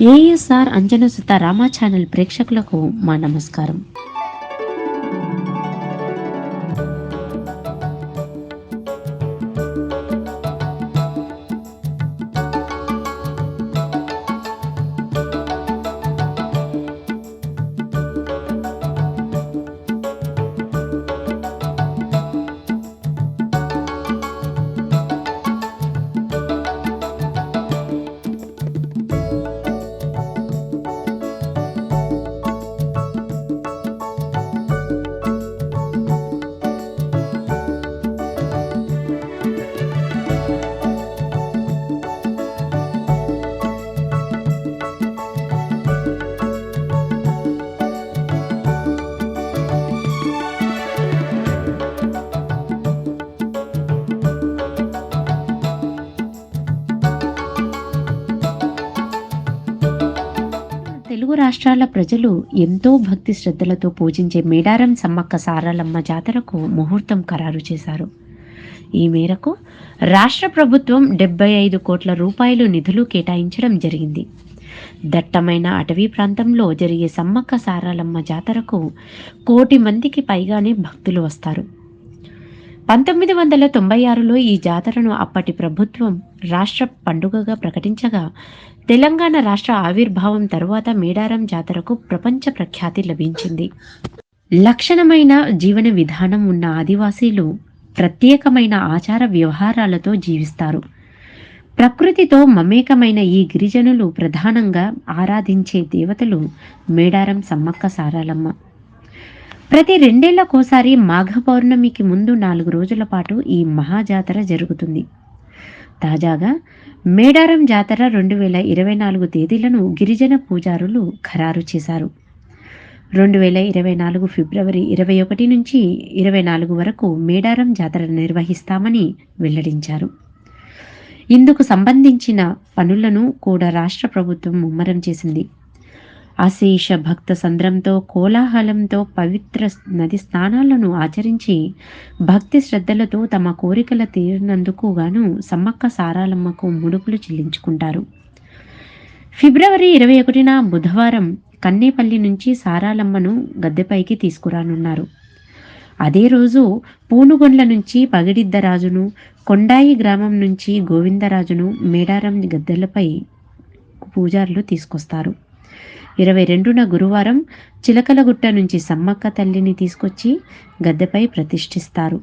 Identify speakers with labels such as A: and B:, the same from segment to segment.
A: ASR అంజను సుత Rama channel ప్రేక్షకులకు మా నమస్కారం. తెలుగు రాష్ట్రాల ప్రజలు ఎంతో భక్తి శ్రద్ధలతో పూజించే మేడారం సమ్మక్క సారాలమ్మ జాతరకు ముహూర్తం ఖరారు చేశారు. ఈ మేరకు రాష్ట్ర ప్రభుత్వం డెబ్బై ఐదు కోట్ల రూపాయలు నిధులు కేటాయించడం జరిగింది. దట్టమైన అటవీ ప్రాంతంలో జరిగే సమ్మక్క సారాలమ్మ జాతరకు కోటి మందికి పైగానే భక్తులు వస్తారు. పంతొమ్మిది వందల తొంభై ఆరులో ఈ జాతరను అప్పటి ప్రభుత్వం రాష్ట్ర పండుగగా ప్రకటించగా తెలంగాణ రాష్ట్ర ఆవిర్భావం తరువాత మేడారం జాతరకు ప్రపంచ ప్రఖ్యాతి లభించింది. లక్షణమైన జీవన విధానం ఉన్న ఆదివాసీలు ప్రత్యేకమైన ఆచార వ్యవహారాలతో జీవిస్తారు. ప్రకృతితో మమేకమైన ఈ గిరిజనులు ప్రధానంగా ఆరాధించే దేవతలు మేడారం సమ్మక్క సారాలమ్మ. ప్రతి రెండేళ్ళకోసారి మాఘ పౌర్ణమికి ముందు నాలుగు రోజుల పాటు ఈ మహాజాతర జరుగుతుంది. తాజాగా మేడారం జాతర రెండు వేల ఇరవై నాలుగు తేదీలను గిరిజన పూజారులు ఖరారు చేశారు. రెండు వేల ఇరవై నాలుగు ఫిబ్రవరి ఇరవై ఒకటి నుంచి ఇరవై నాలుగు వరకు మేడారం జాతర నిర్వహిస్తామని వెల్లడించారు. ఇందుకు సంబంధించిన పనులను కూడా రాష్ట్ర ప్రభుత్వం ముమ్మరం చేసింది. అశేష భక్త సంద్రంతో కోలాహలంతో పవిత్ర నది స్నానాలను ఆచరించి భక్తి శ్రద్ధలతో తమ కోరికల తీరినందుకు గాను సమ్మక్క సారాలమ్మకు ముడుపులు చెల్లించుకుంటారు. ఫిబ్రవరి ఇరవై ఒకటిన బుధవారం కన్నేపల్లి నుంచి సారాలమ్మను గద్దెపైకి తీసుకురానున్నారు. అదే రోజు పూనుగొండ్ల నుంచి పగిడిద్దరాజును కొండాయి గ్రామం నుంచి గోవిందరాజును మేడారం గద్దెలపై పూజారులు తీసుకొస్తారు. ఇరవై రెండున గురువారం చిలకలగుట్ట నుంచి సమ్మక్క తల్లిని తీసుకొచ్చి గద్దెపై ప్రతిష్ఠిస్తారు.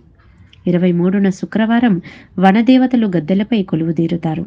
A: ఇరవై మూడున శుక్రవారం వనదేవతలు గద్దెలపై కొలువుదీరుతారు.